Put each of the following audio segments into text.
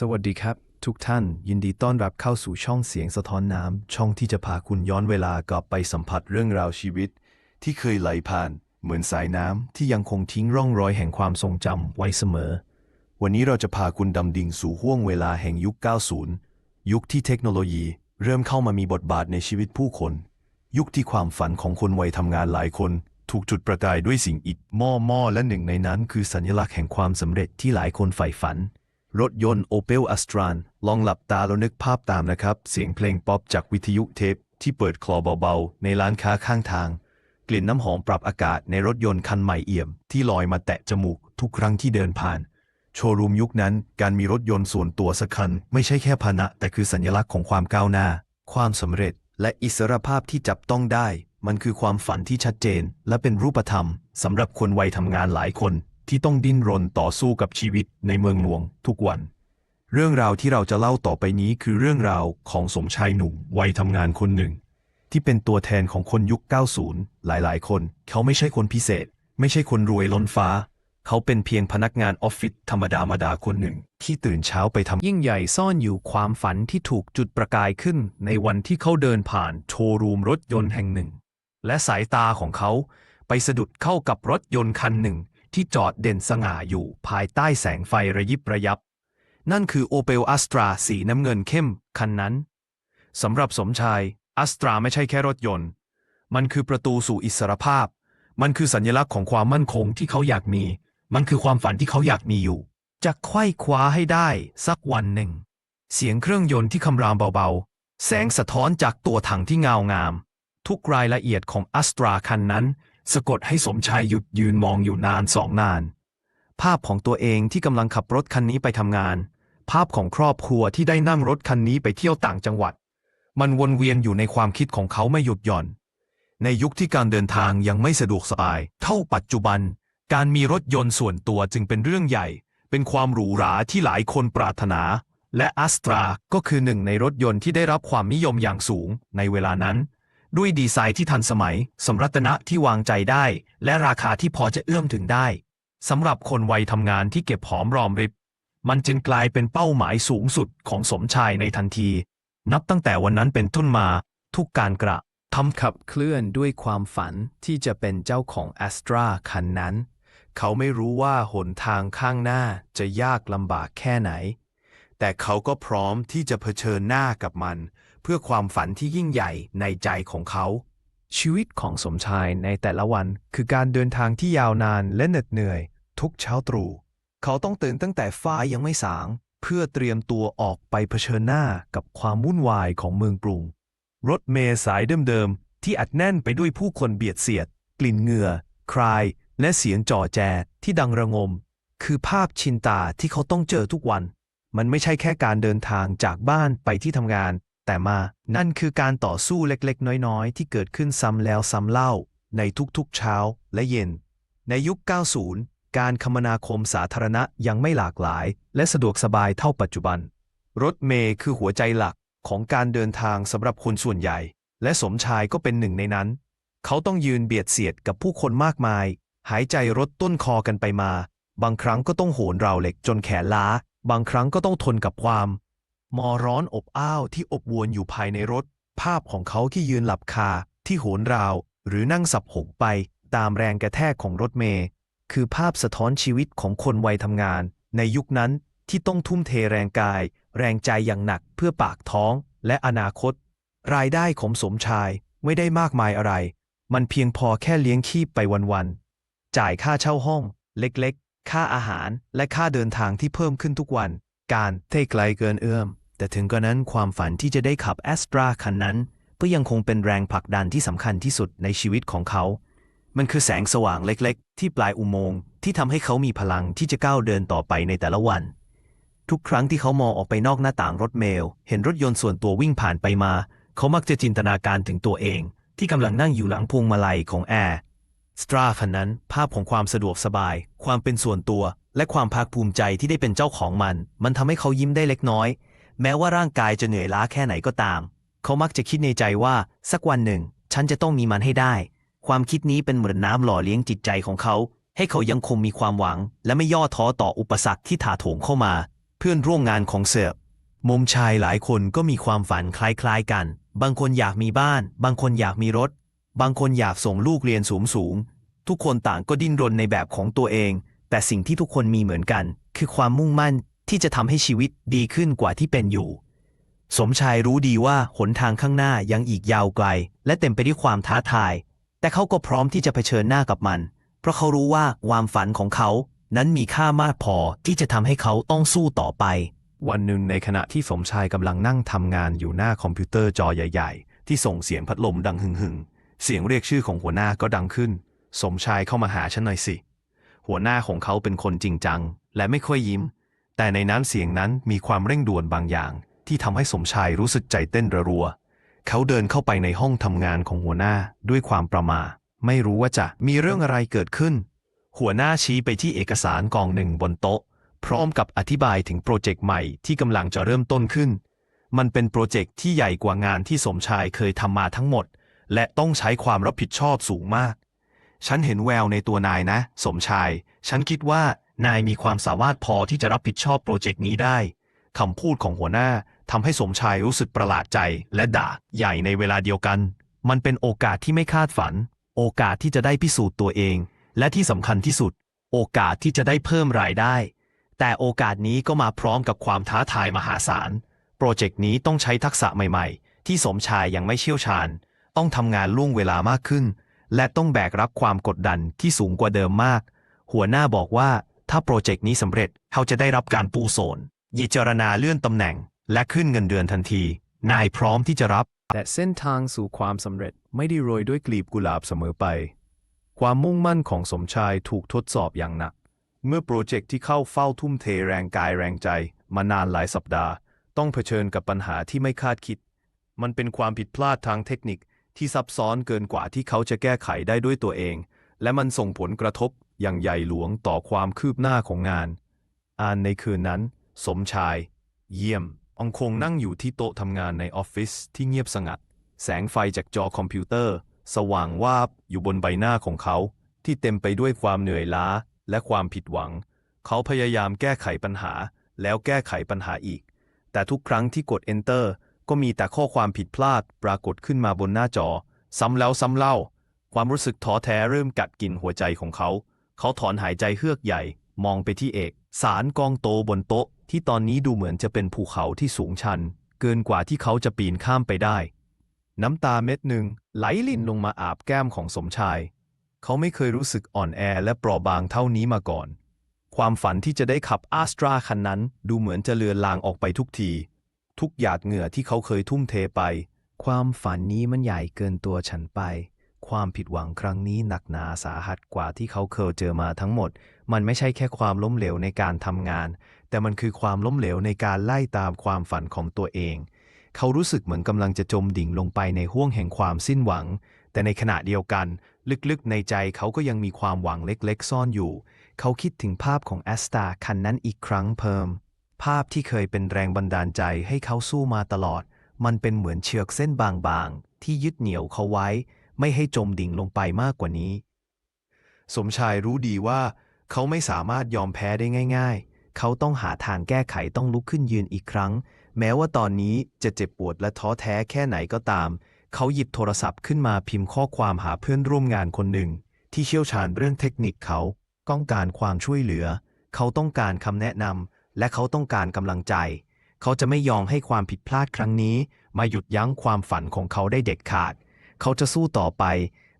สวัสดีครับ ทุกท่านยินดีต้อนรับเข้าสู่ช่องเสียงสะท้อนน้ำ ช่องที่จะพาคุณย้อนเวลากลับไปสัมผัสเรื่องราวชีวิต ที่เคยไหลผ่าน เหมือนสายน้ำที่ยังคงทิ้งร่องรอยแห่งความทรงจำไว้เสมอ วันนี้เราจะพาคุณดำดิ่งสู่ห้วงเวลาแห่งยุค 90 ยุคที่เทคโนโลยี เริ่มเข้ามามีบทบาทในชีวิตผู้คน ยุคที่ความฝันของคนวัยทำงานหลายคน ถูกจุดประกายด้วยสิ่งอิดหม้อหม้อและหนึ่งในนั้น คือสัญลักษณ์แห่งความสำเร็จที่หลายคนใฝ่ฝัน รถยนต์ Opel Astra ลองหลับตาแล้วนึกภาพตามนะครับ เสียงเพลงป๊อปจากวิทยุเทปที่เปิดคลอเบาๆ ในร้านค้าข้างทาง กลิ่นน้ำหอมปรับอากาศในรถยนต์คันใหม่เอี่ยม ที่ลอยมาแตะจมูกทุกครั้งที่เดินผ่าน โชว์รูมยุคนั้นการมีรถยนต์ส่วนตัวสักคัน ไม่ใช่แค่พานะ แต่คือสัญลักษณ์ของความก้าวหน้า ความสำเร็จ และอิสรภาพที่จับต้องได้ มันคือความฝันที่ชัดเจน และเป็นรูปธรรมสำหรับคนวัยทำงานหลายคน ที่ต้องดิ้นรนต่อสู้กับชีวิตในเมืองหลวงทุกวัน เรื่องราวที่เราจะเล่าต่อไปนี้คือเรื่องราวของสมชายหนุ่มวัยทำงานคนหนึ่ง ที่เป็นตัวแทนของคนยุค 90 หลายๆ คน เขาไม่ใช่คนพิเศษ ไม่ใช่คนรวยล้นฟ้า เขาเป็นเพียงพนักงานออฟฟิศธรรมดามาดาคนหนึ่ง ที่ตื่นเช้าไปทำยิ่งใหญ่ซ่อนอยู่ความฝันที่ถูกจุดประกายขึ้น ในวันที่เขาเดินผ่านโชว์รูมรถยนต์แห่งหนึ่ง และสายตาของเขาไปสะดุดเข้ากับรถยนต์คันหนึ่ง ที่จอดเด่นสง่าอยู่ภายใต้แสงไฟระยิบระยับ นั่นคือ Opel Astra สีน้ำเงินเข้มคันนั้นสำหรับสมชาย Astra ไม่ใช่แค่รถยนต์ มันคือประตูสู่อิสรภาพ มันคือสัญลักษณ์ของความมั่นคงที่เขาอยากมี มันคือความฝันที่เขาอยากมีอยู่ จะไขว้คว้าให้ได้สักวันหนึ่ง เสียงเครื่องยนต์ที่คำรามเบาๆ แสงสะท้อนจากตัวถังที่เงางาม ทุกรายละเอียดของ Astra คันนั้น สะกดให้สมชายหยุดยืนมองอยู่นานสองนาน ภาพของตัวเองที่กำลังขับรถคันนี้ไปทำงาน ภาพของครอบครัวที่ได้นั่งรถคันนี้ไปเที่ยวต่างจังหวัด มันวนเวียนอยู่ในความคิดของเขาไม่หยุดหย่อน ในยุคที่การเดินทางยังไม่สะดวกสบาย เท่าปัจจุบัน การมีรถยนต์ส่วนตัวจึงเป็นเรื่องใหญ่ เป็นความหรูหราที่หลายคนปรารถนา และอัสตราก็คือหนึ่งในรถยนต์ที่ได้รับความนิยมอย่างสูงในเวลานั้น ด้วยดีไซน์ที่ทันสมัย สมรรถนะที่วางใจได้ และราคาที่พอจะเอื้อมถึงได้สำหรับคนวัยทำงานที่เก็บหอมรอมริบ มันจึงกลายเป็นเป้าหมายสูงสุดของสมชายในทันที นับตั้งแต่วันนั้นเป็นต้นมาทุกการกระทำขับเคลื่อนด้วยความฝันที่จะเป็นเจ้าของแอสตราคันนั้น เขาไม่รู้ว่าหนทางข้างหน้าจะยากลำบากแค่ไหน แต่เขาก็พร้อมที่จะเผชิญหน้ากับมัน เพื่อความฝันที่ยิ่งใหญ่ในใจของเขา ชีวิตของสมชายในแต่ละวันคือการเดินทางที่ยาวนานและเหน็ดเหนื่อย ทุกเช้าตรู่เขาต้องตื่นตั้งแต่ฟ้ายังไม่สาง เพื่อเตรียมตัวออกไปเผชิญหน้ากับความวุ่นวายของเมืองกรุง รถเมล์สายเดิมๆที่อัดแน่นไปด้วยผู้คนเบียดเสียด กลิ่นเหงื่อ คราย และเสียงจ่อแจที่ดังระงม คือภาพชินตาที่เขาต้องเจอทุกวัน มันไม่ใช่แค่การเดินทางจากบ้านไปที่ทำงาน แต่มา นั่นคือการต่อสู้เล็กๆ น้อยๆ ที่เกิดขึ้นซ้ำแล้วซ้ำเล่า ในทุกๆเช้าและเย็น ในยุค 90 การคมนาคมสาธารณะยังไม่หลากหลาย และสะดวกสบายเท่าปัจจุบัน รถเมล์คือหัวใจหลักของการเดินทางสำหรับคนส่วนใหญ่ และสมชายก็เป็นหนึ่งในนั้น เขาต้องยืนเบียดเสียดกับผู้คนมากมาย หายใจรถต้นคอกันไปมา บางครั้งก็ต้องโหนราวเหล็กจนแขนล้า บางครั้งก็ต้องทนกับความ มอร้อนอบอ้าวที่อบวนอยู่ภายในรถ ภาพของเขาที่ยืนหลับคาที่โหนราว หรือนั่งสับหกไปตามแรงกระแทกของรถเมล์คือภาพสะท้อนชีวิตของคนวัยทำงาน ในยุคนั้นที่ต้องทุ่มเทแรงกาย แรงใจอย่างหนักเพื่อปากท้องและอนาคต รายได้ของสมชายไม่ได้มากมายอะไร มันเพียงพอแค่เลี้ยงชีพไปวันๆจ่ายค่าเช่าห้อง เล็ก ค่าอาหารและค่าเดินทางที่เพิ่มขึ้นทุกวัน การเทไกลเกินเอื้อม แต่ถึงกระนั้นความฝันที่จะได้ขับแอสตราคันนั้นก็ยังคงเป็นแรงผลักดันที่สำคัญที่สุดในชีวิตของเขา มันคือแสงสว่างเล็กๆ ที่ปลายอุโมงค์ที่ทำให้เขามีพลังที่จะก้าวเดินต่อไปในแต่ละวัน ทุกครั้งที่เขามองออกไปนอกหน้าต่างรถเมล์เห็นรถยนต์ส่วนตัววิ่งผ่านไปมา เขามักจะจินตนาการถึงตัวเอง ที่กำลังนั่งอยู่หลังพวงมาลัยของแอร์ สตราคันนั้น ภาพของความสะดวกสบาย ความเป็นส่วนตัว และความภาคภูมิใจที่ได้เป็นเจ้าของมัน มันทำให้เขายิ้มได้เล็กน้อย แม้ว่าร่างกายจะเหนื่อยล้าแค่ไหนก็ตาม เขามักจะคิดในใจว่า สักวันหนึ่ง ฉันจะต้องมีมันให้ได้ ความคิดนี้เป็นเหมือนน้ำหล่อเลี้ยงจิตใจของเขา ให้เขายังคงมีความหวัง และไม่ย่อท้อต่ออุปสรรคที่ถาโถมเข้ามา เพื่อนร่วมงานของเสิร์ฟมุมชายหลายคนก็มีความฝันคล้ายๆกัน บางคนอยากมีบ้าน บางคนอยากมีรถ บางคนอยากส่งลูกเรียนสูงๆทุกคนต่างก็ดิ้นรนในแบบของตัวเอง แต่สิ่งที่ทุกคนมีเหมือนกัน คือความมุ่งมั่นที่จะทำให้ชีวิตดีขึ้นกว่าที่เป็นอยู่ สมชายรู้ดีว่าหนทางข้างหน้ายังอีกยาวไกล และเต็มไปด้วยความท้าทาย แต่เขาก็พร้อมที่จะเผชิญหน้ากับมัน เพราะเขารู้ว่าความฝันของเขานั้นมีค่ามากพอที่จะทำให้เขาต้องสู้ต่อไป วันหนึ่งในขณะที่สมชายกำลังนั่งทำงานอยู่หน้าคอมพิวเตอร์จอใหญ่ ๆ ที่ส่งเสียงพัดลมดังหึ่งๆ เสียงเรียกชื่อของหัวหน้าก็ดังขึ้น สมชายเข้ามาหาฉันหน่อยสิ หัวหน้าของเขาเป็นคนจริงจัง และไม่ค่อยยิ้ม แต่ในนั้นเสียงนั้นมีความเร่งด่วนบางอย่าง ที่ทำให้สมชายรู้สึกใจเต้นระรัว เขาเดินเข้าไปในห้องทำงานของหัวหน้าด้วยความประมา ไม่รู้ว่าจะมีเรื่องอะไรเกิดขึ้น หัวหน้าชี้ไปที่เอกสารกองหนึ่งบนโต๊ะ พร้อมกับอธิบายถึงโปรเจกต์ใหม่ที่กำลังจะเริ่มต้นขึ้น มันเป็นโปรเจกต์ที่ใหญ่กว่างานที่สมชายเคยทำมาทั้งหมด และต้องใช้ความรับผิดชอบสูงมาก ฉันเห็นแววในตัวนายนะ สมชาย ฉันคิดว่านายมีความสามารถพอที่จะรับผิดชอบโปรเจกต์นี้ได้คำพูดของหัวหน้าทำให้สมชายรู้สึกประหลาดใจและด่าใหญ่ในเวลาเดียวกัน มันเป็นโอกาสที่ไม่คาดฝัน โอกาสที่จะได้พิสูจน์ตัวเอง และที่สำคัญที่สุด โอกาสที่จะได้เพิ่มรายได้ แต่โอกาสนี้ก็มาพร้อมกับความท้าทายมหาศาล โปรเจกต์นี้ต้องใช้ทักษะใหม่ ๆ ที่สมชายยังไม่เชี่ยวชาญ ต้องทำงานล่วงเวลามากขึ้น และต้องแบกรับความกดดันที่สูงกว่าเดิมมาก หัวหน้าบอกว่าถ้าโปรเจกต์นี้สำเร็จเขาจะได้รับการปูโซนยิจารณาเลื่อนตำแหน่ง และขึ้นเงินเดือนทันที นายพร้อมที่จะรับ แต่เส้นทางสู่ความสำเร็จไม่ได้โรยด้วยกลีบกุหลาบเสมอไป ความมุ่งมั่นของสมชายถูกทดสอบอย่างหนัก เมื่อโปรเจกต์ที่เข้าเฝ้าทุ่มเทแรงกายแรงใจ มานานหลายสัปดาห์ ต้องเผชิญกับปัญหาที่ไม่คาดคิด มันเป็นความผิดพลาดทางเทคนิค ที่ซับซ้อนเกินกว่าที่เขาจะแก้ไขได้ด้วยตัวเอง และมันส่งผลกระทบอย่างใหญ่หลวงต่อความคืบหน้าของงาน อ่านในคืนนั้น สมชาย เยี่ยม องคงนั่งอยู่ที่โต๊ะทำงานในออฟฟิศที่เงียบสงัด แสงไฟจากจอคอมพิวเตอร์ สว่างวาบอยู่บนใบหน้าของเขา ที่เต็มไปด้วยความเหนื่อยล้าและความผิดหวัง เขาพยายามแก้ไขปัญหาแล้วแก้ไขปัญหาอีก แต่ทุกครั้งที่กด Enter ก็มีแต่ข้อความผิดพลาดปรากฏขึ้นมาบนหน้าจอ ซ้ำแล้วซ้ำเล่า ความรู้สึกท้อแท้เริ่มกัดกินหัวใจของเขา เขาถอนหายใจเฮือกใหญ่ มองไปที่เอก สารกองโตบนโต๊ะ ที่ตอนนี้ดูเหมือนจะเป็นภูเขาที่สูงชัน เกินกว่าที่เขาจะปีนข้ามไปได้ น้ำตาเม็ดหนึ่งไหลลิ่นลงมาอาบแก้มของสมชาย เขาไม่เคยรู้สึกอ่อนแอและเปราะบางเท่านี้มาก่อน ความฝันที่จะได้ขับอาสตราคันนั้น ดูเหมือนจะเลือนลางออกไปทุกที ทุกหยาดเหงื่อที่เขาเคยทุ่มเทไป ความฝันนี้มันใหญ่เกินตัวฉันไป ความผิดหวังครั้งนี้หนักหนาสาหัสกว่าที่เขาเคยเจอมาทั้งหมด มันไม่ใช่แค่ความล้มเหลวในการทำงาน แต่มันคือความล้มเหลวในการไล่ตามความฝันของตัวเอง เขารู้สึกเหมือนกำลังจะจมดิ่งลงไปในห้วงแห่งความสิ้นหวัง แต่ในขณะเดียวกัน ลึกๆ ในใจเขาก็ยังมีความหวังเล็กๆ ซ่อนอยู่ เขาคิดถึงภาพของแอสตาคันนั้นอีกครั้งเพิ่ม ภาพที่เคยเป็นแรงบันดาลใจให้เขาสู้มาตลอด มันเป็นเหมือนเชือกเส้นบางๆ ที่ยึดเหนี่ยวเขาไว้ ไม่ให้จมดิ่งลงไปมากกว่านี้ สมชายรู้ดีว่า เขาไม่สามารถยอมแพ้ได้ง่าย ๆ เขาต้องหาทางแก้ไขต้องลุกขึ้นยืนอีกครั้ง แม้ว่าตอนนี้จะเจ็บปวดและท้อแท้แค่ไหนก็ตาม เขาหยิบโทรศัพท์ขึ้นมาพิมพ์ข้อความหาเพื่อนร่วมงานคนหนึ่ง ที่เชี่ยวชาญเรื่องเทคนิคเขาต้องการความช่วยเหลือ เขาต้องการคำแนะนำ และเขาต้องการกำลังใจ เขาจะไม่ยอมให้ความผิดพลาดครั้งนี้ มาหยุดยั้งความฝันของเขาได้เด็ดขาด เขาจะสู้ต่อไป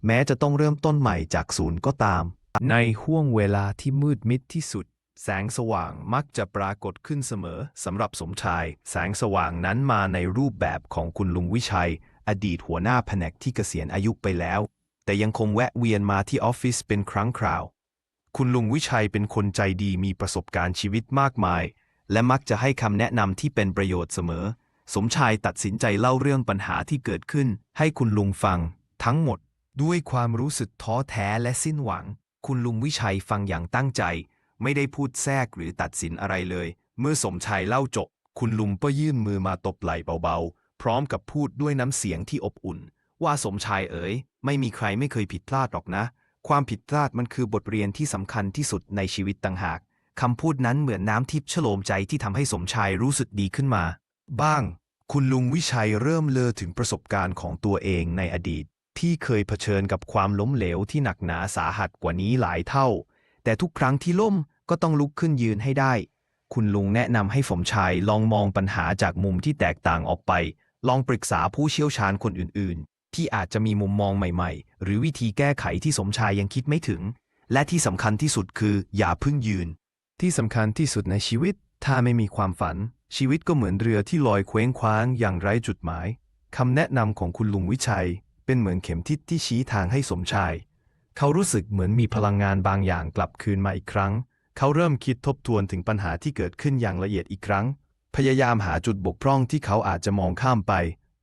แม้จะต้องเริ่มต้นใหม่จากศูนย์ก็ตาม ในห่วงเวลาที่มืดมิดที่สุด แสงสว่างมักจะปรากฏขึ้นเสมอสำหรับสมชาย แสงสว่างนั้นมาในรูปแบบของคุณลุงวิชัย อดีตหัวหน้าแผนกที่เกษียณอายุไปแล้ว แต่ยังคงแวะเวียนมาที่ออฟฟิศเป็นครั้งคราว คุณลุงวิชัยเป็นคนใจดีมีประสบการณ์ชีวิตมากมาย และมักจะให้คำแนะนำที่เป็นประโยชน์เสมอ สมชายตัดสินใจเล่าเรื่องปัญหาที่เกิดขึ้น ให้คุณลุงฟัง ทั้งหมด ด้วยความรู้สึกท้อแท้และสิ้นหวัง คุณลุงวิชัยฟังอย่างตั้งใจ ไม่ได้พูดแทรกหรือตัดสินอะไรเลย เมื่อสมชายเล่าจบ คุณลุงก็ยื่นมือมาตบไหล่เบาๆ พร้อมกับพูดด้วยน้ำเสียงที่อบอุ่น ว่าสมชายเอ๋ยไม่มีใครไม่เคยผิดพลาดหรอกนะ ความผิดพลาดมันคือบทเรียนที่สำคัญที่สุดในชีวิตต่างหากคำพูดนั้นเหมือนน้ำทิพย์ฉโลมใจที่ทำให้สมชายรู้สึกดีขึ้นมา บ้าง คุณลุงวิชัยเริ่มเลอถึงประสบการณ์ของตัวเองในอดีต ที่เคยเผชิญกับความล้มเหลวที่หนักหนาสาหัสกว่านี้หลายเท่า แต่ทุกครั้งที่ล้มก็ต้องลุกขึ้นยืนให้ได้ คุณลุงแนะนำให้สมชายลองมองปัญหาจากมุมที่แตกต่างออกไป ลองปรึกษาผู้เชี่ยวชาญคนอื่น ที่อาจจะมีมุมมองใหม่ๆ หรือวิธีแก้ไขที่สมชายยังคิดไม่ถึง และที่สำคัญที่สุดคือ อย่าพึ่งยืน ที่สำคัญที่สุดในชีวิต ถ้าไม่มีความฝัน ชีวิตก็เหมือนเรือที่ลอยเคว้งคว้างอย่างไร้จุดหมายคำแนะนำของคุณลุงวิชัย เป็นเหมือนเข็มทิศที่ชี้ทางให้สมชาย เขารู้สึกเหมือนมีพลังงานบางอย่างกลับคืนมาอีกครั้ง เขาเริ่มคิดทบทวนถึงปัญหาที่เกิดขึ้นอย่างละเอียดอีกครั้ง พยายามหาจุดบกพร่องที่เขาอาจจะมองข้ามไป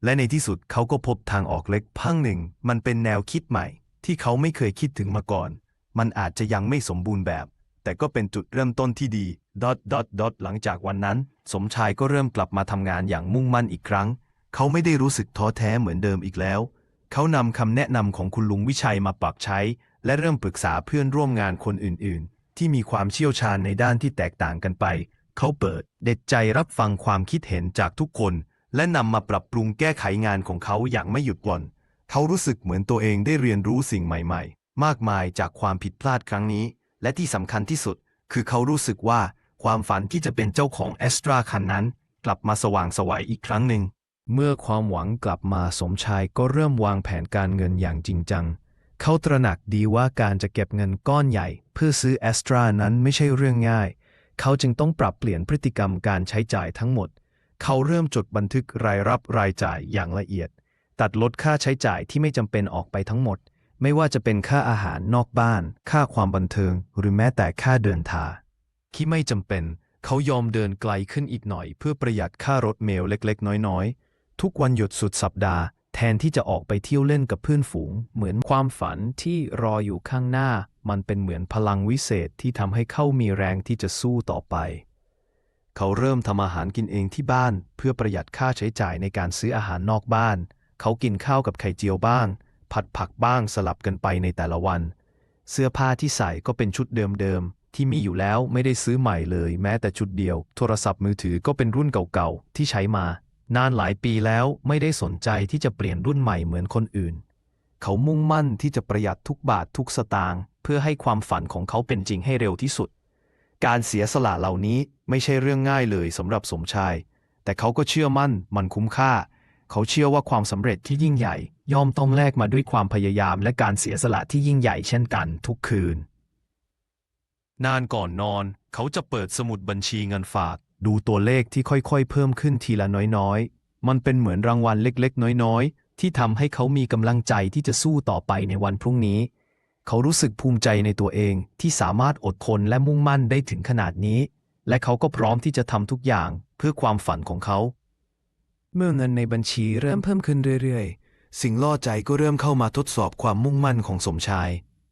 และในที่สุดเขาก็พบทางออกเล็กพังหนึ่ง มันเป็นแนวคิดใหม่ ที่เขาไม่เคยคิดถึงมาก่อน มันอาจจะยังไม่สมบูรณ์แบบ แต่ก็เป็นจุดเริ่มต้นที่ดีดอทดอทดอทหลังจากวันนั้น สมชายก็เริ่มกลับมาทำงานอย่างมุ่งมั่นอีกครั้ง เขาไม่ได้รู้สึกท้อแท้เหมือนเดิมอีกแล้ว เขานำคำแนะนำของคุณลุงวิชัยมาปรับใช้ และเริ่มปรึกษาเพื่อนร่วมงานคนอื่น ๆ ที่มีความเชี่ยวชาญในด้านที่แตกต่างกันไป เขาเปิด เด็ดใจรับฟังความคิดเห็นจากทุกคน และนำมาปรับปรุงแก้ไขงานของเขาอย่างไม่หยุดหย่อน เขารู้สึกเหมือนตัวเองได้เรียนรู้สิ่งใหม่ๆ มากมายจากความผิดพลาดครั้งนี้ และที่สำคัญที่สุด คือเขารู้สึกว่าความฝันที่จะเป็นเจ้าของแอสตราคันนั้น กลับมาสว่างสวัยอีกครั้งหนึ่ง เมื่อความหวังกลับมาสมชายก็เริ่มวางแผนการเงินอย่างจริงจัง เขาตระหนักดีว่าการจะเก็บเงินก้อนใหญ่ เพื่อซื้อแอสตรานั้นไม่ใช่เรื่องง่าย เขาจึงต้องปรับเปลี่ยนพฤติกรรมการใช้จ่ายทั้งหมด เขาเริ่มจดบันทึกรายรับรายจ่ายอย่างละเอียด ตัดลดค่าใช้จ่ายที่ไม่จำเป็นออกไปทั้งหมด ไม่ว่าจะเป็นค่าอาหารนอกบ้าน ค่าความบันเทิง หรือแม้แต่ค่าเดินทางที่ไม่จำเป็น เขายอมเดินไกลขึ้นอีกหน่อย เพื่อประหยัดค่ารถเมล์เล็กๆ น้อยๆ ทุกวันหยุดสุดสัปดาห์ แทนที่จะออกไปเที่ยวเล่นกับเพื่อนฝูง เหมือนความฝันที่รออยู่ข้างหน้า มันเป็นเหมือนพลังวิเศษที่ทำให้เขามีแรงที่จะสู้ต่อไป เขาเริ่มทำอาหารกินเองที่บ้านเพื่อประหยัดค่าใช้จ่ายในการซื้ออาหารนอกบ้าน เขากินข้าวกับไข่เจียวบ้าง ผัดผักบ้างสลับกันไปในแต่ละวัน เสื้อผ้าที่ใส่ก็เป็นชุดเดิมๆ ที่มีอยู่แล้วไม่ได้ซื้อใหม่เลยแม้แต่ชุดเดียว โทรศัพท์มือถือก็เป็นรุ่นเก่าๆ ที่ใช้มา นานหลายปีแล้วไม่ได้สนใจที่จะเปลี่ยนรุ่นใหม่เหมือนคนอื่น เขามุ่งมั่นที่จะประหยัดทุกบาททุกสตางค์เพื่อให้ความฝันของเขาเป็นจริงให้เร็วที่สุด การเสียสละเหล่านี้ไม่ใช่เรื่องง่ายเลยสำหรับสมชาย แต่เขาก็เชื่อมั่นมันคุ้มค่า เขาเชื่อว่าความสำเร็จที่ยิ่งใหญ่ ย่อมต้องแลกมาด้วยความพยายามและการเสียสละที่ยิ่งใหญ่เช่นกันทุกคืน นานก่อนนอน เขาจะเปิดสมุดบัญชีเงินฝาก ดูตัวเลขที่ค่อยๆ เพิ่มขึ้นทีละน้อยๆ มันเป็นเหมือนรางวัลเล็กๆ น้อยๆ ที่ทำให้เขามีกำลังใจที่จะสู้ต่อไปในวันพรุ่งนี้ เขารู้สึกภูมิใจในตัวเองที่สามารถอดทนและมุ่งมั่นได้ถึงขนาดนี้ และเขาก็พร้อมที่จะทำทุกอย่างเพื่อความฝันของเขา เมื่อเงินในบัญชีเริ่มเพิ่มขึ้นเรื่อยๆ สิ่งล่อใจก็เริ่มเข้ามาทดสอบความมุ่งมั่นของสมชาย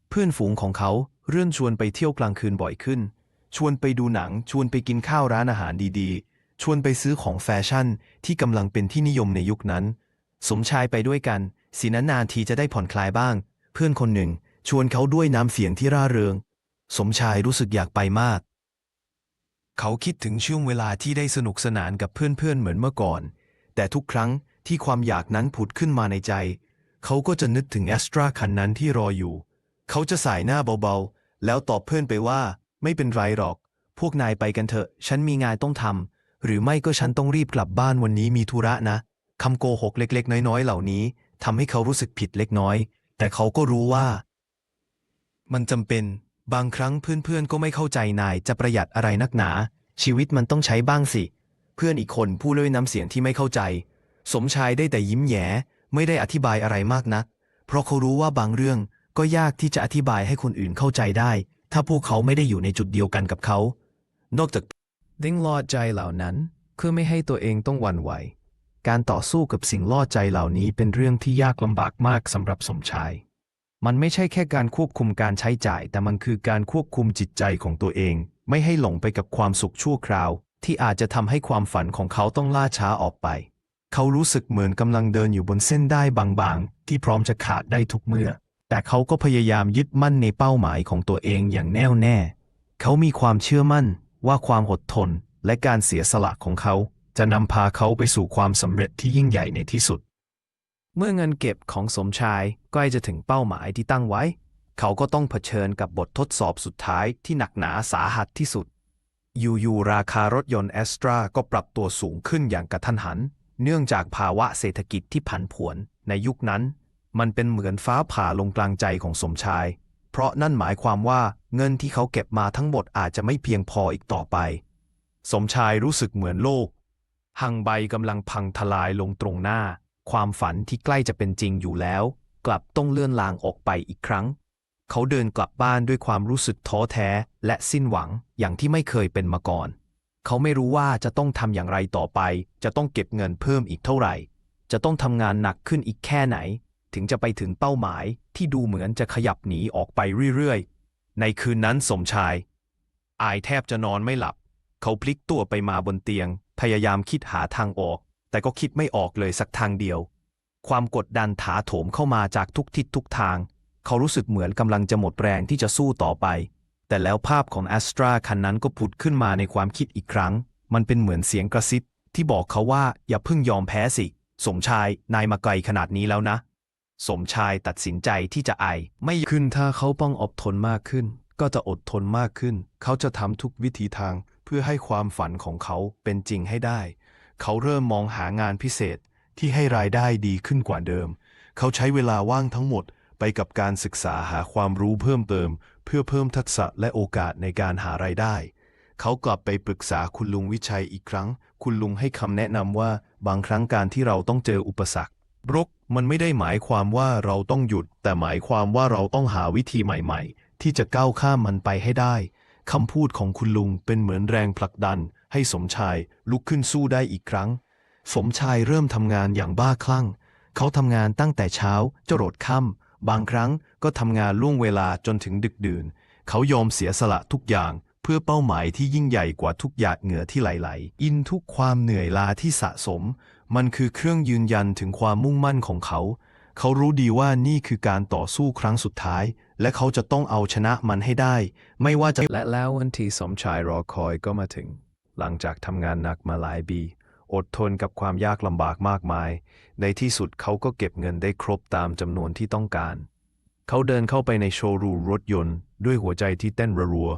เพื่อนฝูงของเขาเรื่อนชวนไปเที่ยวกลางคืนบ่อยขึ้น ชวนไปดูหนัง ชวนไปกินข้าวร้านอาหารดีๆ ชวนไปซื้อของแฟชั่นที่กำลังเป็นที่นิยมในยุคนั้น สมชายไปด้วยกันสีนานๆทีจะได้ผ่อนคลายบ้าง เพื่อนคนหนึ่ง ชวนเขาด้วยน้ำเสียงที่ร่าเริง สมชายรู้สึกอยากไปมาก เขาคิดถึงช่วงเวลาที่ได้สนุกสนานกับเพื่อนๆเหมือนเมื่อก่อน แต่ทุกครั้งที่ความอยากนั้นผุดขึ้นมาในใจ เขาก็จะนึกถึงแอสตราคันนั้นที่รออยู่ เขาจะสายหน้าเบาๆ แล้วตอบเพื่อนไปว่า ไม่เป็นไรหรอก พวกนายไปกันเถอะ ฉันมีงานต้องทำหรือไม่ก็ฉันต้องรีบกลับบ้านวันนี้มีธุระนะคำโกหกเล็กๆ น้อยๆ เหล่านี้ทำให้เขารู้สึกผิดเล็กน้อย แต่เขาก็รู้ว่า มันจำเป็น บางครั้งเพื่อนๆก็ไม่เข้าใจนายจะประหยัดอะไรนักหนา ชีวิตมันต้องใช้บ้างสิ เพื่อนอีกคนพูดด้วยน้ำเสียงที่ไม่เข้าใจ สมชายได้แต่ยิ้มแย้ไม่ได้อธิบายอะไรมากนัก เพราะเขารู้ว่าบางเรื่องก็ยากที่จะอธิบายให้คนอื่นเข้าใจได้ ถ้าพวกเขาไม่ได้อยู่ในจุดเดียวกันกับเขา นอกจากดิ้งล่อใจเหล่านั้นเพื่อไม่ให้ตัวเองต้องหวั่นไหว การต่อสู้กับสิ่งล่อใจเหล่านี้เป็นเรื่องที่ยากลำบากมากสำหรับสมชาย มันไม่ใช่แค่การควบคุมการใช้จ่าย แต่มันคือการควบคุมจิตใจของตัวเอง ไม่ให้หลงไปกับความสุขชั่วคราว ที่อาจจะทำให้ความฝันของเขาต้องล่าช้าออกไป เขารู้สึกเหมือนกำลังเดินอยู่บนเส้นได้บางๆ ที่พร้อมจะขาดได้ทุกเมื่อ แต่เขาก็พยายามยึดมั่นในเป้าหมายของตัวเองอย่างแน่วแน่ เขามีความเชื่อมั่นว่าความอดทนและการเสียสละของเขา จะนำพาเขาไปสู่ความสำเร็จที่ยิ่งใหญ่ในที่สุด เมื่อเงินเก็บของสมชายใกล้จะถึงเป้าหมายที่ตั้งไว้ เขาก็ต้องเผชิญกับบททดสอบสุดท้ายที่หนักหนาสาหัสที่สุด อยู่ๆราคารถยนต์แอสตราก็ปรับตัวสูงขึ้นอย่างกระทันหัน เนื่องจากภาวะเศรษฐกิจที่ผันผวนในยุคนั้น มันเป็นเหมือนฟ้าผ่าลงกลางใจของสมชาย เพราะนั่นหมายความว่าเงินที่เขาเก็บมาทั้งหมดอาจจะไม่เพียงพออีกต่อไป สมชายรู้สึกเหมือนโลกหังใบกำลังพังทลายลงตรงหน้า ความฝันที่ใกล้จะเป็นจริงอยู่แล้ว กลับต้องเลื่อนลางออกไปอีกครั้ง เขาเดินกลับบ้านด้วยความรู้สึกท้อแท้และสิ้นหวังอย่างที่ไม่เคยเป็นมาก่อน เขาไม่รู้ว่าจะต้องทำอย่างไรต่อไป จะต้องเก็บเงินเพิ่มอีกเท่าไหร่ จะต้องทำงานหนักขึ้นอีกแค่ไหน ถึงจะไปถึงเป้าหมายที่ดูเหมือนจะขยับหนีออกไปเรื่อยๆ ในคืนนั้นสมชาย อายแทบจะนอนไม่หลับ เขาพลิกตัวไปมาบนเตียง พยายามคิดหาทางออก แต่ก็คิดไม่ออกเลยสักทางเดียว ความกดดันถาโถมเข้ามาจากทุกทิศทุกทาง เขารู้สึกเหมือนกำลังจะหมดแรงที่จะสู้ต่อไป แต่แล้วภาพของแอสตราคันนั้นก็ผุดขึ้นมาในความคิดอีกครั้ง มันเป็นเหมือนเสียงกระซิบที่บอกเขาว่าอย่าเพิ่งยอมแพ้สิ สมชายนายมาไกลขนาดนี้แล้วนะ สมชายตัดสินใจที่จะไอ ไม่ขึ้นถ้าเขาต้องอดทนมากขึ้น ก็จะอดทนมากขึ้น เขาจะทำทุกวิธีทางเพื่อให้ความฝันของเขาเป็นจริงให้ได้ เขาเริ่มมองหางานพิเศษที่ให้รายได้ดีขึ้นกว่าเดิม เขาใช้เวลาว่างทั้งหมดไปกับการศึกษาหาความรู้เพิ่มเติม เพื่อเพิ่มทักษะและโอกาสในการหารายได้ เขากลับไปปรึกษาคุณลุงวิชัยอีกครั้ง คุณลุงให้คำแนะนำว่าบางครั้งการที่เราต้องเจออุปสรรครกมันไม่ได้หมายความว่าเราต้องหยุด แต่หมายความว่าเราต้องหาวิธีใหม่ ๆ ที่จะก้าวข้ามมันไปให้ได้คำพูดของคุณลุงเป็นเหมือนแรงผลักดัน ให้สมชายลุกขึ้นสู้ได้อีกครั้ง สมชายเริ่มทำงานอย่างบ้าคลั่ง เขาทำงานตั้งแต่เช้าจรดค่ำบางครั้งก็ทำงานล่วงเวลาจนถึงดึกดื่น เขายอมเสียสละทุกอย่างเพื่อเป้าหมายที่ยิ่งใหญ่กว่าทุกหยาดเหงื่อที่ไหลๆ อินทุกความเหนื่อยล้าที่สะสม มันคือเครื่องยืนยันถึงความมุ่งมั่นของเขา เขารู้ดีว่านี่คือการต่อสู้ครั้งสุดท้าย และเขาจะต้องเอาชนะมันให้ได้ ไม่ว่าจะและแล้ววันที่สมชายรอคอยก็มาถึง หลังจากทำงานหนักมาหลายปี อดทนกับความยากลำบากมากมาย ในที่สุดเขาก็เก็บเงินได้ครบตามจำนวนที่ต้องการ เขาเดินเข้าไปในโชว์รูมรถยนต์ ด้วยหัวใจที่เต้นรัว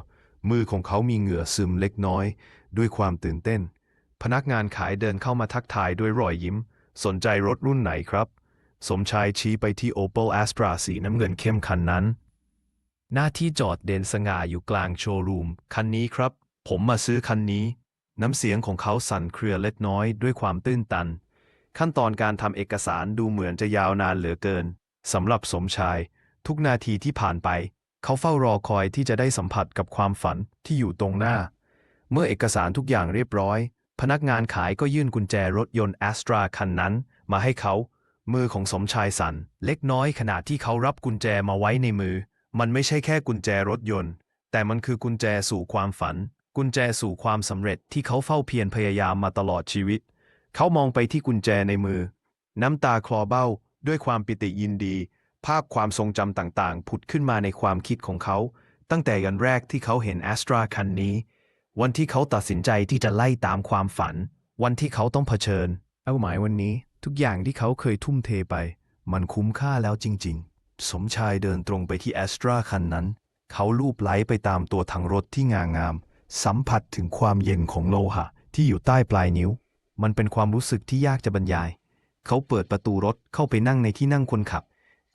มือของเขามีเหงื่อซึมเล็กน้อย ด้วยความตื่นเต้น พนักงานขายเดินเข้ามาทักทายด้วยรอยยิ้ม สนใจรถรุ่นไหนครับ สมชายชี้ไปที่ Opel Astra สีน้ำเงินเข้มคันนั้น หน้าที่จอดเด่นสง่าอยู่กลางโชว์รูม คันนี้ครับ ผมมาซื้อคันนี้ น้ำเสียงของเขาสั่นเครือเล็กน้อยด้วยความตื้นตัน ขั้นตอนการทำเอกสารดูเหมือนจะยาวนานเหลือเกินสำหรับสมชาย ทุกนาทีที่ผ่านไป เขาเฝ้ารอคอยที่จะได้สัมผัสกับความฝันที่อยู่ตรงหน้า เมื่อเอกสารทุกอย่างเรียบร้อย พนักงานขายก็ยื่นกุญแจรถยนต์ Astra คันนั้น มาให้เขา มือของสมชายสั่นเล็กน้อยขณะที่เขารับกุญแจมาไว้ในมือ มันไม่ใช่แค่กุญแจรถยนต์ แต่มันคือกุญแจสู่ความฝัน กุญแจสู่ความสำเร็จที่เขาเฝ้าเพียรพยายามมาตลอดชีวิต เขามองไปที่กุญแจในมือ น้ำตาคลอเบ้า ด้วยความปิติยินดี ภาพความทรงจำต่างๆ ผุดขึ้นมาในความคิดของเขา ตั้งแต่ยันแรกที่เขาเห็นแอสตราคันนี้ วันที่เขาตัดสินใจที่จะไล่ตามความฝัน วันที่เขาต้องเผชิญ เป้าหมายวันนี้ทุกอย่างที่เขาเคยทุ่มเทไป มันคุ้มค่าแล้วจริง ๆ สมชายเดินตรงไปที่แอสตราคันนั้น เขาลูบไล้ไปตามตัวถังรถที่งางาม สัมผัสถึงความเย็นของโลหะที่อยู่ใต้ปลายนิ้ว มันเป็นความรู้สึกที่ยากจะบรรยาย เขาเปิดประตูรถเข้าไปนั่งในที่นั่งคนขับ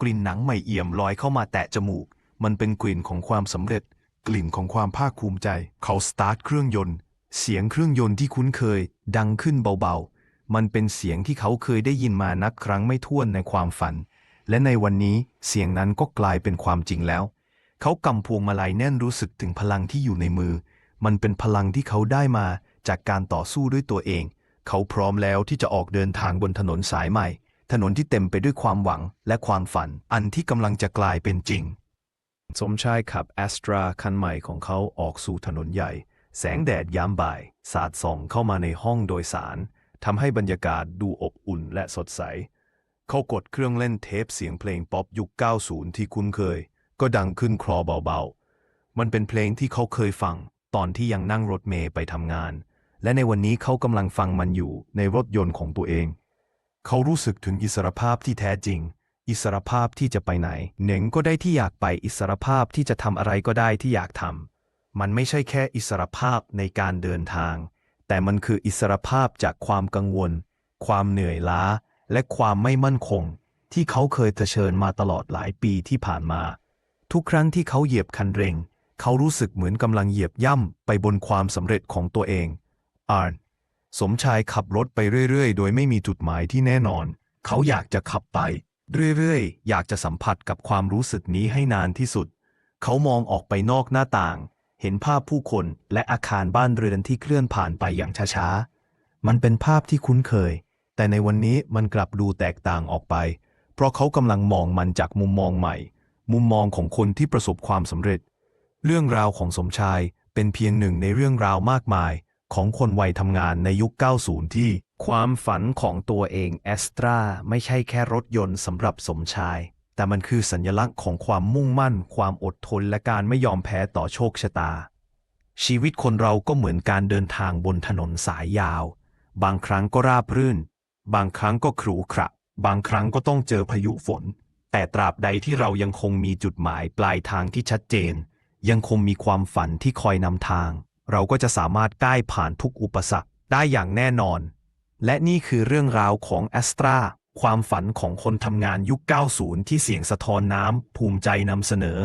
กลิ่นหนังใหม่เอี่ยมลอยเข้ามาแตะจมูก มันเป็นกลิ่นของความสำเร็จ กลิ่นของความภาคภูมิใจ เขาสตาร์ทเครื่องยนต์ เสียงเครื่องยนต์ที่คุ้นเคย ดังขึ้นเบาๆ มันเป็นเสียงที่เขาเคยได้ยินมานับครั้งไม่ถ้วนในความฝัน และในวันนี้เสียงนั้นก็กลายเป็นความจริงแล้ว เขากำพวงมาลัยแน่นรู้สึกถึงพลังที่อยู่ในมือ มันเป็นพลังที่เขาได้มาจากการต่อสู้ด้วยตัวเอง เขาพร้อมแล้วที่จะออกเดินทางบนถนนสายใหม่ ถนนที่เต็มไปด้วยความหวังและความฝัน อันที่กำลังจะกลายเป็นจริง สมชายขับแอสตราคันใหม่ของเขาออกสู่ถนนใหญ่ แสงแดดยามบ่าย สาดส่องเข้ามาในห้องโดยสารทำให้บรรยากาศดูอบอุ่นและสดใส เขากดเครื่องเล่นเทปเสียงเพลงป๊อปยุค 90 ที่คุ้นเคย ก็ดังขึ้นคลอเบาๆ มันเป็นเพลงที่เขาเคยฟัง ตอนที่ยังนั่งรถเมย์ไปทำงาน และในวันนี้เขากำลังฟังมันอยู่ในรถยนต์ของตัวเอง เขารู้สึกถึงอิสรภาพที่แท้จริง อิสรภาพที่จะไปไหน เหน่งก็ได้ที่อยากไปอิสรภาพที่จะทำอะไรก็ได้ที่อยากทำมันไม่ใช่แค่อิสรภาพในการเดินทาง แต่มันคืออิสรภาพจากความกังวล ความเหนื่อยล้า และความไม่มั่นคง ที่เขาเคยเผชิญมาตลอดหลายปีที่ผ่านมา ทุกครั้งที่เขาเหยียบคันเร่ง เขารู้สึกเหมือนกำลังเหยียบย่ำไปบนความสำเร็จของตัวเองอาร์นสมชายขับรถไปเรื่อย ๆ โดยไม่มีจุดหมายที่แน่นอน เขาอยากจะขับไป เรื่อย ๆ อยากจะสัมผัสกับความรู้สึกนี้ให้นานที่สุด เขามองออกไปนอกหน้าต่าง เห็นภาพผู้คนและอาคารบ้านเรือนที่เคลื่อนผ่านไปอย่างช้าๆ มันเป็นภาพที่คุ้นเคย แต่ในวันนี้มันกลับดูแตกต่างออกไป เพราะเขากำลังมองมันจากมุมมองใหม่ มุมมองของคนที่ประสบความสำเร็จ เรื่องราวของสมชายเป็นเพียงหนึ่งในเรื่องราวมากมาย ของคนวัยทำงานในยุค 90 ที่ ความฝันของตัวเองแอสตราไม่ใช่แค่รถยนต์สำหรับสมชาย แต่มันคือสัญลักษณ์ของความมุ่งมั่น ความอดทนและการไม่ยอมแพ้ต่อโชคชะตา ชีวิตคนเราก็เหมือนการเดินทางบนถนนสายยาว บางครั้งก็ราบรื่น บางครั้งก็ขรุขระบางครั้งก็ต้องเจอพายุฝน แต่ตราบใดที่เรายังคงมีจุดหมายปลายทางที่ชัดเจน ยังคงมีความฝันที่คอยนำทาง เราก็จะสามารถก้ายผ่านทุกอุปสรรคได้อย่างแน่นอน และนี่คือเรื่องราวของแอสตราความฝันของคนทำงานยุค 90 ที่เสียงสะท้อนน้ำ ภูมิใจนำเสนอ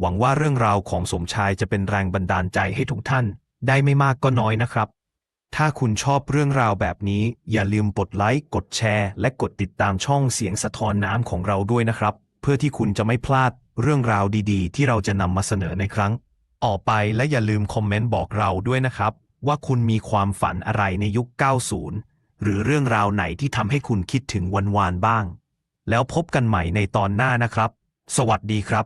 หวังว่าเรื่องราวของสมชายจะเป็นแรงบันดาลใจให้ทุกท่าน ได้ไม่มากก็น้อยนะครับ ถ้าคุณชอบเรื่องราวแบบนี้ อย่าลืมกดไลค์ กดแชร์ และกดติดตามช่องเสียงสะท้อนน้ำของเราด้วยนะครับ เพื่อที่คุณจะไม่พลาด เรื่องราวดีๆ ที่เราจะนำมาเสนอในครั้ง ออกไปและอย่าลืมคอมเมนต์บอกเราด้วยนะครับ ว่าคุณมีความฝันอะไรในยุค 90 หรือเรื่องราวไหนที่ทำให้คุณคิดถึงวันวานบ้าง แล้วพบกันใหม่ในตอนหน้านะครับ สวัสดีครับ